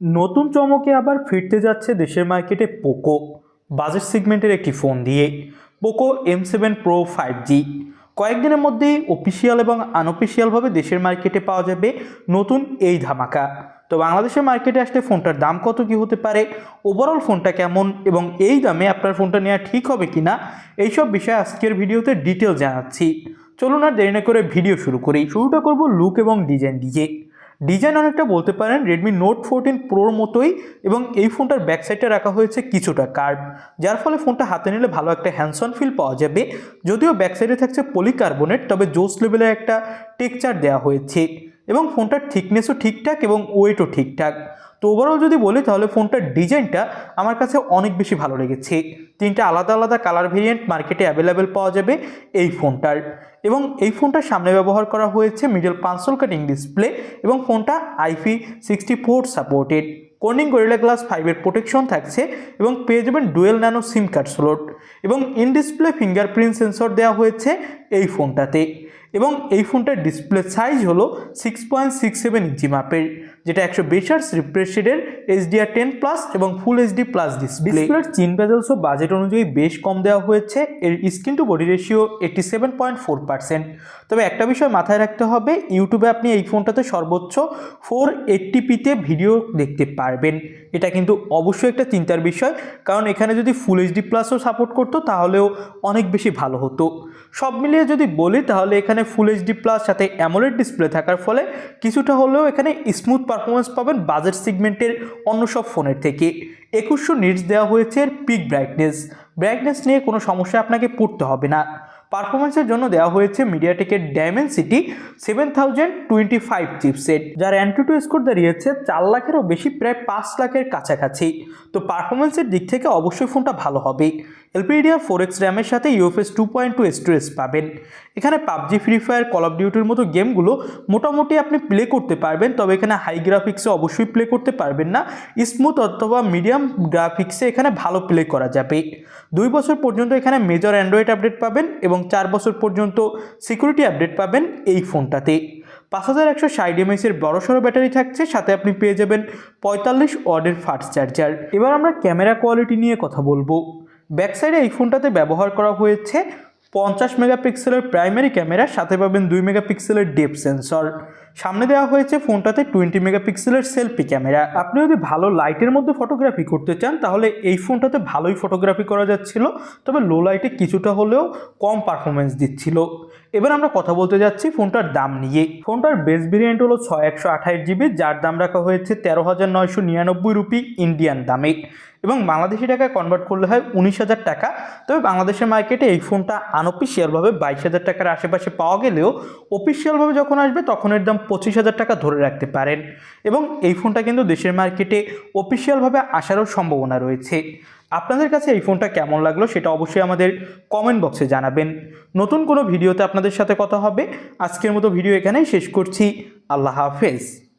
নতুন চমকে আবার ফিরতে যাচ্ছে দেশের মার্কেটে পোকো। বাজেট সেগমেন্টের একটি ফোন দিয়ে। Poco M seven pro five G কয়েকদিনের মধ্যেই অফিসিয়াল এবং আনঅফিসিয়ালভাবে দেশের মার্কেটে পাওয়া যাবে নতুন এই ধামাকা। তো বাংলাদেশের মার্কেটে আসলে ফোনটার দাম কত কি হতে পারে? ওভারঅল ফোনটা কেমন? এবং এই দামে আপনার ফোনটা নেওয়া ঠিক হবে কি না এইসব বিষয়ে আজকের ভিডিওতে ডিটেল জানাচ্ছি। চলুন আর দেরি না করে ভিডিও শুরু করি। শুরুটা করব লুক এবং ডিজাইন দিয়ে। ডিজাইন অনেকটা বলতে পারেন রেডমি নোট ফোরটিন প্রোর মতোই এবং এই ফোনটার ব্যাক সাইডে রাখা হয়েছে কিছুটা কার্ভ যার ফলে ফোনটা হাতে নিলে ভালো একটা হ্যান্ডসন ফিল পাওয়া যাবে। যদিও ব্যাক সাইডে থাকছে পলিকার্বনেট তবে জোস লেভেলের একটা টেক্সচার দেওয়া হয়েছে এবং ফোনটার থিকনেসও ঠিকঠাক এবং ওয়েটও ঠিকঠাক। তো ওভারঅল যদি বলি, তাহলে ফোনটার ডিজাইনটা আমার কাছে অনেক বেশি ভালো লেগেছে। তিনটা আলাদা আলাদা কালার ভেরিয়েন্ট মার্কেটে অ্যাভেলেবেল পাওয়া যাবে এই ফোনটার। এবং এই ফোনটার সামনে ব্যবহার করা হয়েছে মিডল পাঁচশোল কাটিং ডিসপ্লে এবং ফোনটা IP sixty four supported Corning Gorilla glass ফাইভের প্রোটেকশন থাকছে এবং পেয়ে যাবেন dual nano SIM card slot এবং ইন ডিসপ্লে ফিঙ্গারপ্রিন্ট সেন্সর দেওয়া হয়েছে এই ফোনটাতে। এবং এই ফোনটার ডিসপ্লে সাইজ হলো সিক্স পয়েন্ট সিক্স সেভেন ইঞ্চি মাপের, যেটা একশো বেশার্স রিফ্রেশেডের এইচডিআর টেন প্লাস এবং ফুল এইচডি প্লাস ডিসপ্লে ডিসপ্লের চিন প্যাজেলসও বাজেট অনুযায়ী বেশ কম দেওয়া হয়েছে। এর screen to body ratio eighty seven point four percent তবে একটা বিষয় মাথায় রাখতে হবে ইউটিউবে আপনি এই ফোনটাতে সর্বোচ্চ ফোর এইটটিপিতে ভিডিও দেখতে পারবেন। এটা কিন্তু অবশ্যই একটা চিন্তার বিষয়, কারণ এখানে যদি ফুল এইচডি প্লাসও সাপোর্ট করতো, তাহলেও অনেক বেশি ভালো হতো। সব মিলিয়ে যদি বলি, তাহলে এখানে ফুল এইচডি প্লাস সাথে অ্যামোলেড ডিসপ্লে থাকার ফলে কিছুটা হলেও এখানে স্মুথ পারফরমেন্স পাবেন বাজেট সিগমেন্টের অন্য সব ফোনের থেকে। একুশশো নিটস দেওয়া হয়েছে এর পিক ব্রাইটনেস ব্রাইটনেস নিয়ে কোনো সমস্যা আপনাকে পড়তে হবে না। পারফরমেন্সের জন্য দেওয়া হয়েছে মিডিয়াটেকের Dimensity seven thousand twenty five chipset যার অ্যান্টুটু স্কোর দাঁড়িয়েছে চার লাখেরও বেশি, প্রায় পাঁচ লাখের কাছাকাছি। তো পারফরমেন্সের দিক থেকে অবশ্যই ফোনটা ভালো হবে। এলপিডিআর ফোর এক্স র্যামের সাথে ইউএফএস টু পয়েন্ট টু পাবেন। এখানে PUBG free fire call of ডিউটির মতো গেমগুলো মোটামুটি আপনি প্লে করতে পারবেন, তবে এখানে হাই গ্রাফিক্সে অবশ্যই প্লে করতে পারবেন না। স্মুথ অথবা মিডিয়াম গ্রাফিক্সে এখানে ভালো প্লে করা যাবে। দুই বছর পর্যন্ত এখানে মেজর অ্যান্ড্রয়েড আপডেট পাবেন এবং চার বছর পর্যন্ত সিকিউরিটি আপডেট পাবেন এই ফোনটাতে। পাঁচ হাজার একশো ষাট এমএসের বড়সড় ব্যাটারি থাকছে, সাথে আপনি পেয়ে যাবেন পঁয়তাল্লিশ ওয়ার্ডের ফাস্ট চার্জার এবার আমরা ক্যামেরা কোয়ালিটি নিয়ে কথা বলব। ব্যাকসাইডে এই ফোনটাতে ব্যবহার করা হয়েছে পঞ্চাশ মেগাপিক্সেলের প্রাইমারি ক্যামেরা সাথে পাবেন দুই মেগাপিক্সেলের ডেপ সেন্সর সামনে দেওয়া হয়েছে ফোনটাতে টোয়েন্টি মেগাপিক্সেলের সেলফি ক্যামেরা আপনি যদি ভালো লাইটের মধ্যে ফটোগ্রাফি করতে চান, তাহলে এই ফোনটাতে ভালোই ফটোগ্রাফি করা যাচ্ছিল, তবে লো লাইটে কিছুটা হলেও কম পারফরমেন্স দিচ্ছিল। এবার আমরা কথা বলতে যাচ্ছি ফোনটার দাম নিয়ে। ফোনটার বেস ভেরিয়েন্ট হলো ছয় একশো আঠাশ জিবি যার দাম রাখা হয়েছে তেরো হাজার নয়শো নিরানব্বই রুপি ইন্ডিয়ান দামে। এবং বাংলাদেশি টাকায় কনভার্ট করলে হয় উনিশ হাজার টাকা। তবে বাংলাদেশের মার্কেটে এই ফোনটা আনঅফিসিয়ালভাবে বাইশ হাজার টাকার আশেপাশে পাওয়া গেলেও অফিসিয়ালভাবে যখন আসবে তখন এর দাম পঁচিশ হাজার টাকা ধরে রাখতে পারেন। এবং এই ফোনটা কিন্তু দেশের মার্কেটে অফিসিয়ালভাবে আসারও সম্ভাবনা রয়েছে। আপনাদের কাছে এই ফোনটা কেমন লাগল সেটা অবশ্যই আমাদের কমেন্ট বক্সে জানাবেন। নতুন কোনো ভিডিওতে আপনাদের সাথে কথা হবে। আজকের মতো ভিডিও এখানেই শেষ করছি। আল্লাহ হাফেজ।